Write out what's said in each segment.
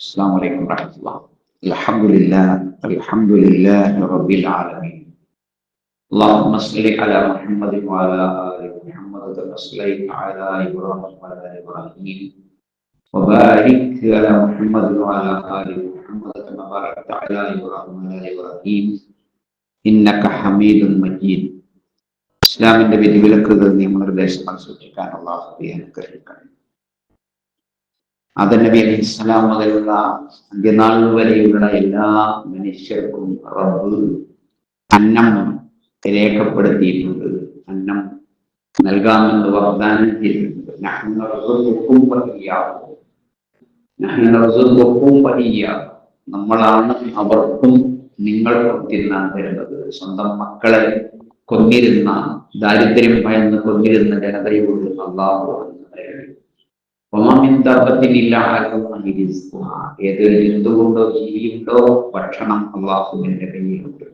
السلام عليكم ورحمة الله الحمد لله الحمد لله رب العالمين اللهم صل على محمد وعلى آل محمد كما صليت على إبراهيم وعلى آل إبراهيم وبارك على محمد وعلى آل محمد كما باركت على إبراهيم وعلى آل إبراهيم إنك حميد مجيد ഇസ്ലാമിന്റെ വിധിവിലക്കുകൾ നിയമനിർദ്ദേശങ്ങൾ സൂക്ഷിക്കാൻ അള്ളാഹു അനുഗ്രഹിക്കണം നബി അലൈഹി ഇസ്ലാം മുതലുള്ള അന്ത്യനാൾ വരെയുള്ള എല്ലാ മനുഷ്യർക്കും റബ്ബ് അന്നം രേഖപ്പെടുത്തിയിട്ടുണ്ട്. അന്നം നൽകാമെന്ന് വാഗ്ദാനം ചെയ്തിട്ടുണ്ട്. നമ്മളാണ് അവർക്കും നിങ്ങൾക്കും തിന്നാൻ തരുന്നത്. സ്വന്തം മക്കളെ കൊന്നിരുന്ന ദാരിദ്ര്യം ഭയന്ന് കൊന്നിരുന്ന ജനതയോട് അള്ളാഹു ഏതൊരു ജന്തുകൊണ്ടോ ജീവിയുണ്ടോ ഭക്ഷണം അള്ളാഹുവിന്റെ കയ്യിലുണ്ട്.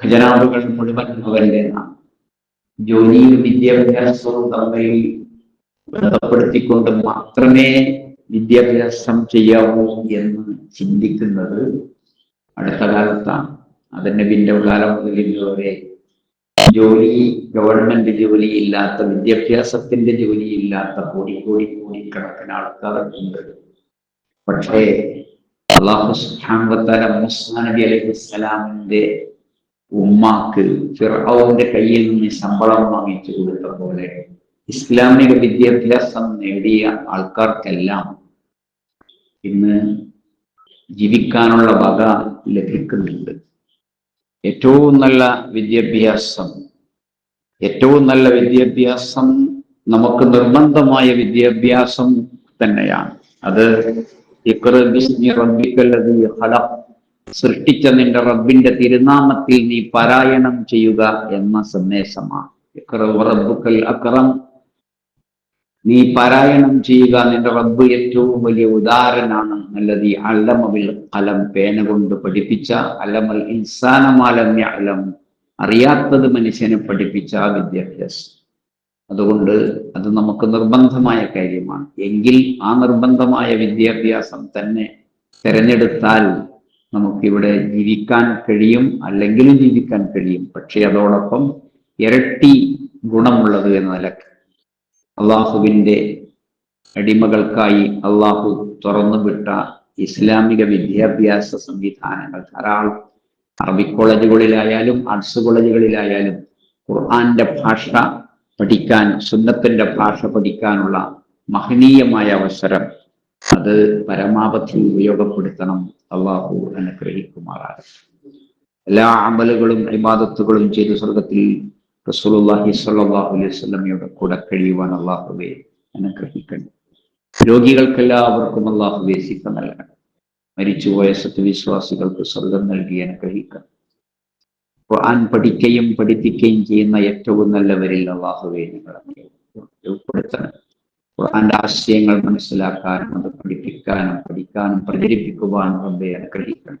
ഖജനാവുകൾ മുഴുവൻ അവന്റെ ജോലിയും വിദ്യാഭ്യാസവും തമ്മിൽ ബന്ധപ്പെടുത്തിക്കൊണ്ട് മാത്രമേ വിദ്യാഭ്യാസം ചെയ്യാവൂ എന്ന് ചിന്തിക്കുന്നത് അടുത്ത കാലത്താണ്. അതിന്റെ കാലം മുതൽ ഇതുവരെ ജോലി ഗവൺമെന്റ് ജോലി ഇല്ലാത്ത വിദ്യാഭ്യാസത്തിന്റെ ജോലി ഇല്ലാത്ത കോടി കോടി കോടിക്കണക്കിന് ആൾക്കാരുണ്ട് പക്ഷേ അള്ളാഹു നബി അലൈഹി സ്വലാമിന്റെ ഉമ്മാക്ക് ഫിറാവിന്റെ കയ്യിൽ നിന്ന് ശമ്പളം വാങ്ങിച്ചു കൊടുത്ത പോലെ ഇസ്ലാമിക വിദ്യാഭ്യാസം നേടിയ ആൾക്കാർക്കെല്ലാം ഇന്ന് ജീവിക്കാനുള്ള വക ലഭിക്കുന്നുണ്ട്. ഏറ്റവും നല്ല വിദ്യാഭ്യാസം ഏറ്റവും നല്ല വിദ്യാഭ്യാസം നമുക്ക് നിർബന്ധമായ വിദ്യാഭ്യാസം തന്നെയാണ്. അത് സൃഷ്ടിച്ച നിന്റെ റബ്ബിന്റെ തിരുനാമത്തിൽ നീ പാരായണം ചെയ്യുക എന്ന സന്ദേശമാണ്. അക്രം. നീ പാരായണം ചെയ്യുക നിന്റെ റബ്ബ് ഏറ്റവും വലിയ ഉദാഹരണാണ്. നല്ലത് ഈ അല്ലമവിൽ കലം പേന കൊണ്ട് പഠിപ്പിച്ച അല്ലമൽ ഇൻസാനമാലം അലം അറിയാത്തത് മനുഷ്യനെ പഠിപ്പിച്ച വിദ്യാഭ്യാസം. അതുകൊണ്ട് അത് നമുക്ക് നിർബന്ധമായ കാര്യമാണ്. എങ്കിൽ ആ നിർബന്ധമായ വിദ്യാഭ്യാസം തന്നെ തിരഞ്ഞെടുത്താൽ നമുക്കിവിടെ ജീവിക്കാൻ കഴിയും അല്ലെങ്കിലും ജീവിക്കാൻ കഴിയും. പക്ഷെ അതോടൊപ്പം ഇരട്ടി ഗുണമുള്ളത് എന്ന നിലയ്ക്ക് അള്ളാഹുവിന്റെ അടിമകൾക്കായി അള്ളാഹു തുറന്നുവിട്ട ഇസ്ലാമിക വിദ്യാഭ്യാസ സംവിധാനങ്ങൾ ധാരാളം. അറബി കോളേജുകളിലായാലും ആർട്സ് കോളേജുകളിലായാലും ഖുർആന്റെ ഭാഷ പഠിക്കാൻ സുന്നത്തിന്റെ ഭാഷ പഠിക്കാനുള്ള മഹനീയമായ അവസരം അത് പരമാവധി ഉപയോഗപ്പെടുത്തണം. അള്ളാഹു അനുഗ്രഹിക്കുമാറാകട്ടെ. എല്ലാ അമലുകളും ഇബാദത്തുകളും ചെയ്ത് സ്വർഗത്തിൽ റസൂലുള്ളാഹി സ്വല്ലല്ലാഹു അലൈഹി വസല്ലമയുടെ കൂടെ കഴിയുവാൻ അള്ളാഹുവെ അനുഗ്രഹിക്കണം രോഗികൾക്കെല്ലാവർക്കും അള്ളാഹുവെ സിഫ നൽകണം. മരിച്ചുപോയ സത്യവിശ്വാസികൾക്ക് സ്വർഗം നൽകി അനുഗ്രഹിക്കണം. ഖുർആൻ പഠിക്കുകയും പഠിപ്പിക്കുകയും ചെയ്യുന്ന ഏറ്റവും നല്ലവരിൽ അള്ളാഹുവെ നിങ്ങൾ ഉൾപ്പെടുത്തണം ഖുർആന്റെ ആശയങ്ങൾ മനസ്സിലാക്കാനും അത് പഠിപ്പിക്കാനും പഠിക്കാനും പ്രചരിപ്പിക്കുവാനും റബ്ബെ അനുഗ്രഹിക്കണം.